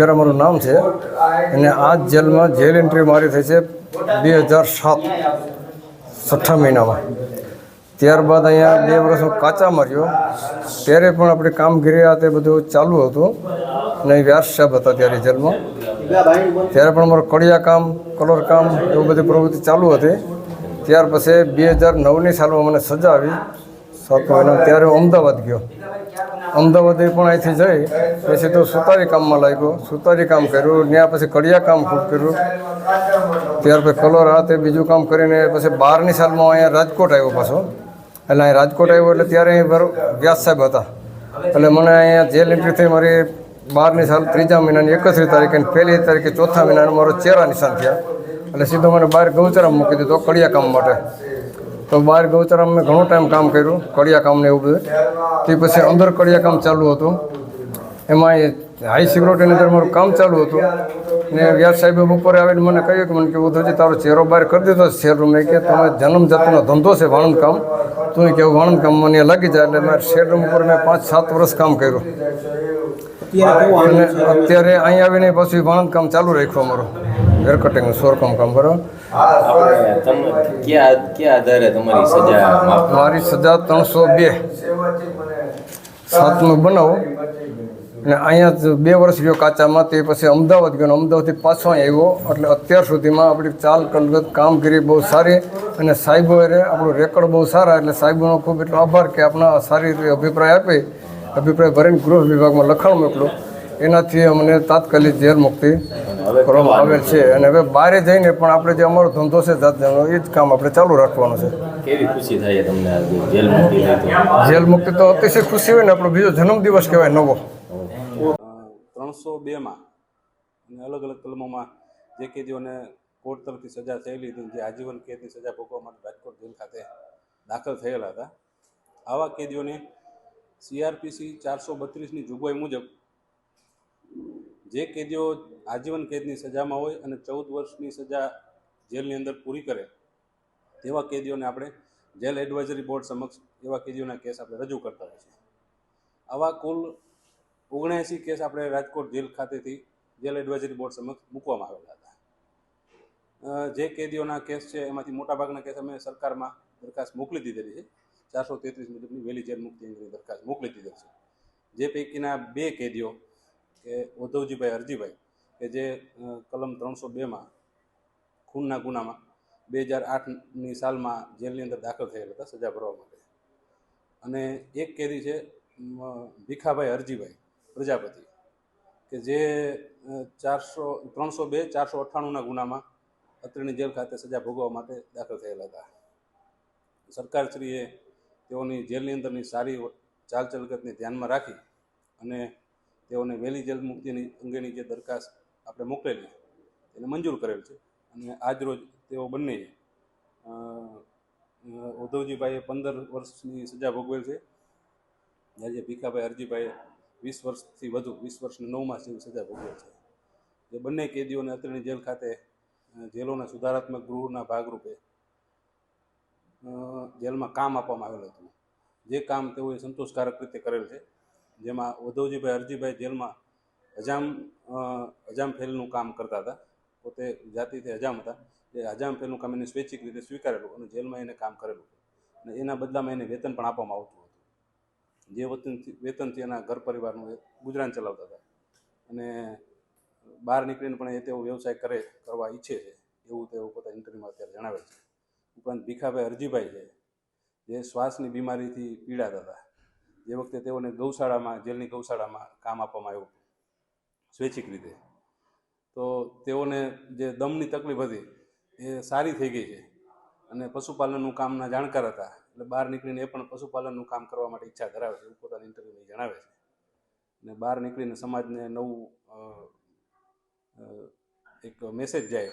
ખેરા મારું નામ છે. અને આ જેલમાં જેલ એન્ટ્રી મારી થઈ છે બે હજાર સાત, છઠ્ઠા મહિનામાં. ત્યારબાદ અહીંયા બે વર્ષનો કાચા માર્યો. ત્યારે પણ આપણી કામગીરી આ તે બધું ચાલુ હતું. અને વ્યાસ સાહેબ હતા ત્યારે જેલમાં. ત્યારે પણ અમારું કડિયા કામ, કલર કામ એવું બધી પ્રવૃત્તિ ચાલુ હતી. ત્યાર પછી બે હજાર નવની સાલમાં મને સજા આવી. સાત મહિના ત્યારે હું અમદાવાદ ગયો. અમદાવાદ પણ અહીંથી જઈ, પછી તો સુતારી કામમાં લાગ્યો. સુતારી કામ કર્યું ત્યાં પછી કડિયા કામ ખૂબ કર્યું. ત્યાર પછી કલર હાથે બીજું કામ કરીને પછી બારની સાલમાં અહીંયા રાજકોટ આવ્યો પાછો. એટલે અહીં રાજકોટ આવ્યો એટલે ત્યારે અહીં વ્યાસ સાહેબ હતા. એટલે મને અહીંયા જેલ એન્ટ્રી થઈ મારી બારની સાલ ત્રીજા મહિનાની એકત્રીસ તારીખે પહેલી તારીખે ચોથા મહિનાનો મારો ચહેરા નિશાન થયા. એટલે સીધો મને બહાર ગૌચરામ મૂકી દીધો કડિયા કામ માટે. તો બહાર ગૌચરામ મેં ઘણો ટાઈમ કામ કર્યું કડિયા કામને એવું બધું. તે પછી અંદર કડિયા કામ ચાલુ હતું. એમાં હાઈ સિક્યોરિટીની અંદર મારું કામ ચાલુ હતું. ને વ્યાસ સાહેબે બપોરે આવીને મને કહ્યું કે મને કે ઉધોજી તારો ચહેરો બહાર કરી દીધો છે શેર રૂમ મેં કે તમે જન્મ જાતનો ધંધો છે વાણંદ કામ. તું કેવું વાણંદ કામ મને લાગી જાય એટલે મારે શેર રૂમ ઉપર મેં પાંચ સાત વર્ષ કામ કર્યું. અને અત્યારે અહીં આવીને પછી વાણંદ કામ ચાલુ રાખ્યું અમારું. હેર કટિંગ સોરકામ કામ સજા મારી સજા ત્રણસો બે. સાતમું બનાવો. અને અહીંયા બે વર્ષ ગયો કાચામાં તે પછી અમદાવાદ ગયો અમદાવાદથી પાછો આવ્યો. એટલે અત્યાર સુધીમાં આપણી ચાલ કલગત કામગીરી બહુ સારી અને સાહેબો આપણો આપણું રેકોર્ડ બહુ સારા. એટલે સાહેબોનો ખૂબ એટલો આભાર કે આપણા સારી રીતે અભિપ્રાય આપે. અભિપ્રાય ભરીને ગૃહ વિભાગમાં લખાણ મોકલો. એનાથી અમને તાત્કાલિક જેલ મુક્તિ. કરવામાં આવેલ છે. અને હવે બહાર જઈને પણ આપણે જે અમારો ધંધો છે જાત જાતનો એ જ કામ આપણે ચાલુ રાખવાનું છે. કેવી ખુશી થાય તમને જેલ મુક્તિ તો? જેલ મુક્તિ તો અતિશય ખુશી હોય ને આપણો બીજો જન્મદિવસ કહેવાય નવો. ત્રણસો બેમાં અને અલગ અલગ કલમોમાં જે કેદીઓને કોર્ટ તરફથી સજા થયેલી હતી જે આજીવન કેદની સજા ભોગવવા માટે રાજકોટ જેલ ખાતે દાખલ થયેલા હતા. આવા કેદીઓને સીઆરપીસી ચારસો બત્રીસની જોગવાઈ મુજબ જે કેદીઓ આજીવન કેદની સજામાં હોય અને ચૌદ વર્ષની સજા જેલની અંદર પૂરી કરે, તેવા કેદીઓને આપણે જેલ એડવાઇઝરી બોર્ડ સમક્ષ એવા કેદીઓના કેસ આપણે રજૂ કરતા હોય છે આવા કુલ ઓગણએંસી કેસ આપણે રાજકોટ જેલ ખાતેથી જેલ એડવાઇઝરી બોર્ડ સમક્ષ મૂકવામાં આવેલા હતા. જે કેદીઓના કેસ છે, એમાંથી મોટાભાગના કેસ અમે સરકારમાં દરખાસ્ત મોકલી દીધેલી છે. ચારસો તેત્રીસ મુજબની વહેલી જેલ મુક્તિ અંગેની દરખાસ્ત મોકલી દીધેલી છે. જે પૈકીના બે કેદીઓ કે ઉદ્ધવજીભાઈ હરજીભાઈ, કે જે કલમ ત્રણસો બેમાં ખૂનના ગુનામાં બે હજાર આઠની સાલમાં જેલની અંદર દાખલ થયેલા હતા સજા ભરવા માટે. અને એક કેદી છે ભીખાભાઈ હરજીભાઈ, પ્રજાપતિ, કે જે ચારસો, ત્રણસો બે, ચારસો અઠ્ઠાણુંના ગુનામાં અત્રેની જેલ ખાતે સજા ભોગવવા માટે દાખલ થયેલા હતા. સરકારશ્રીએ તેઓની જેલની અંદરની સારી ચાલચલગતને ધ્યાનમાં રાખી અને તેઓને વહેલી જેલ મુક્તિની અંગેની જે દરખાસ્ત આપણે મોકલેલી એને મંજૂર કરેલ છે. અને આજરોજ તેઓ બંને ઉદ્ધવજીભાઈએ પંદર વર્ષની સજા ભોગવેલ છે. જ્યારે ભીખાભાઈ હરજીભાઈએ વીસ વર્ષથી વધુ, વીસ વર્ષની નવ માસ જેવી સજા ભોગવેલ છે. જે બંને કેદીઓને અત્રેની જેલ ખાતે જેલોના સુધારાત્મક ગૃહના ભાગરૂપે જેલમાં કામ આપવામાં આવેલું હતું. જે કામ તેઓએ સંતોષકારક રીતે કરેલ છે. જેમાં ઉદ્ધવજીભાઈ, હરજીભાઈ જેલમાં હજામ હજામ ફેલનું કામ કરતા હતા. પોતે જાતિથી હજામ હતા. એ હજામ ફેલનું કામ એને સ્વૈચ્છિક રીતે સ્વીકારેલું અને જેલમાં એને કામ કરેલું અને એના બદલામાં એને વેતન પણ આપવામાં આવતું હતું. જે વતનથી, વેતનથી એના ઘર પરિવારનું ગુજરાન ચલાવતા હતા. અને બહાર નીકળીને પણ એ તેઓ વ્યવસાય કરે, કરવા ઈચ્છે છે. એવું તેઓ પોતા ઇન્ટરવ્યુમાં અત્યારે જણાવે છે. ઉપરાંત ભીખાભાઈ હરજીભાઈ છે, જે શ્વાસની બીમારીથી પીડાતા હતા. જે વખતે તેઓને ગૌશાળામાં, જેલની ગૌશાળામાં કામ આપવામાં આવ્યું, સ્વૈચ્છિક રીતે. તો તેઓને જે દમની તકલીફ હતી, એ સારી થઈ ગઈ છે. અને પશુપાલનનું કામના જાણકાર હતા. એટલે બહાર નીકળીને એ પણ પશુપાલનનું કામ કરવા માટે ઈચ્છા ધરાવે છે. એવું પોતાના ઇન્ટરવ્યુમાં જણાવે છે. અને બહાર નીકળીને સમાજને નવું એક મેસેજ જાય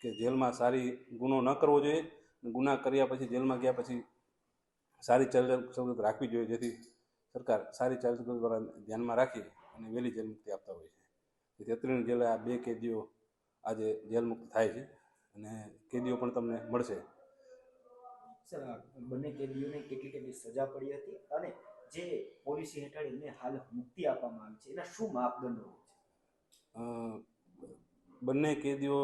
કે જેલમાં સારી ગુનો ન કરવો જોઈએ. ગુના કર્યા પછી, જેલમાં ગયા પછી સારી ચાલ સવલત રાખવી જોઈએ જેથી સરકાર સારી ચાલ દ્વારા ધ્યાનમાં રાખી અને વહેલી જેલ મુક્તિ આપતા હોય છે. જેથી અત્રેની જેલે આ બે કેદીઓ આજે જેલ મુક્ત થાય છે અને કેદીઓ પણ તમને મળશે. સર બંને કેદીઓને કેટલી કેટલી સજા પડી હતી અને જે પોલિસી હેઠળ એમને હાલ મુક્તિ આપવામાં આવી છે એના શું માપદંડો છે? બંને કેદીઓ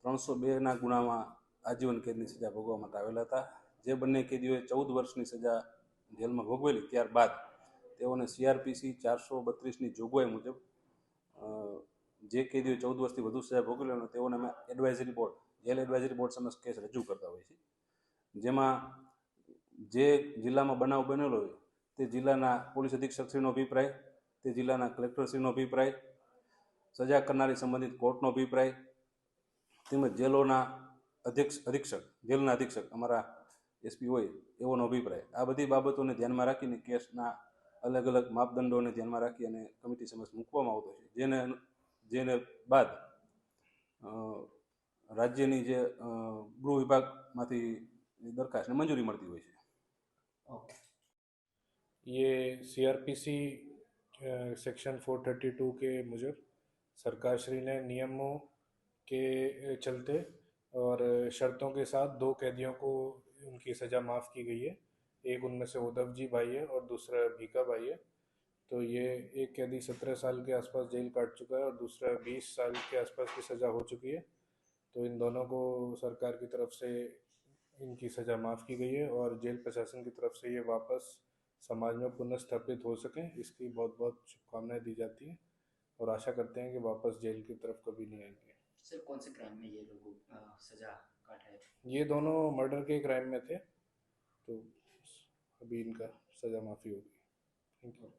ત્રણસો બેના ગુનામાં આજીવન કેદની સજા ભોગવવા માટે આવેલા હતા. જે બંને કેદીઓએ ચૌદ વર્ષની સજા જેલમાં ભોગવેલી ત્યારબાદ તેઓને સીઆરપીસી ચારસો બત્રીસની જોગવાઈ મુજબ જે કેદીઓ ચૌદ વર્ષથી વધુ સજા ભોગવેલી હોય તેઓને અમે advisory board jail advisory board સમક્ષ કેસ રજૂ કરતા હોઈએ છીએ. જેમાં જે જિલ્લામાં બનાવ બનેલો હોય, તે જિલ્લાના પોલીસ અધિક્ષકશ્રીનો અભિપ્રાય, તે જિલ્લાના કલેક્ટરશ્રીનો અભિપ્રાય, સજા કરનારી સંબંધિત કોર્ટનો અભિપ્રાય, તેમજ જેલોના અધ્યક્ષ, અધિક્ષક, જેલના અધિક્ષક અમારા એસપી હોય એવોનો અભિપ્રાય આ બધી બાબતોને ધ્યાનમાં રાખીને કેસના અલગ અલગ માપદંડોને ધ્યાનમાં રાખી અને કમિટી સમક્ષ મૂકવામાં આવતો છે જેને અનુ- જેને બાદ અ, રાજ્યની જે અ, ગૃહ વિભાગમાંથી દરખાસ્તને મંજૂરી મળતી હોય છે ઓકે ये सीआरपीसी सेक्शन 432 के मुजब सरकार श्री ने नियमों के चलते और शर्तों के साथ दो कैदियों को उनकी सज़ा माफ़ की गई है। एक उनमें से उद्धव जी भाई है और दूसरा भीका भाई है। तो ये एक कैदी सत्रह साल के आसपास जेल काट चुका है और दूसरा बीस साल के आसपास की सज़ा हो चुकी है। तो इन दोनों को सरकार की तरफ़ से इनकी सज़ा माफ़ की गई है और जेल प्रशासन की तरफ़ से ये वापस समाज में पुनः स्थापित हो सकें, इसकी बहुत बहुत शुभकामनाएँ दी जाती हैं और आशा करते हैं कि वापस जेल की तरफ़ कभी नहीं आएँगे। सर, कौन से क्राइम में ये लोग सजा ये दोनों मर्डर के क्राइम में थे तो अभी इनका सज़ा माफ़ी होगी थैंक यू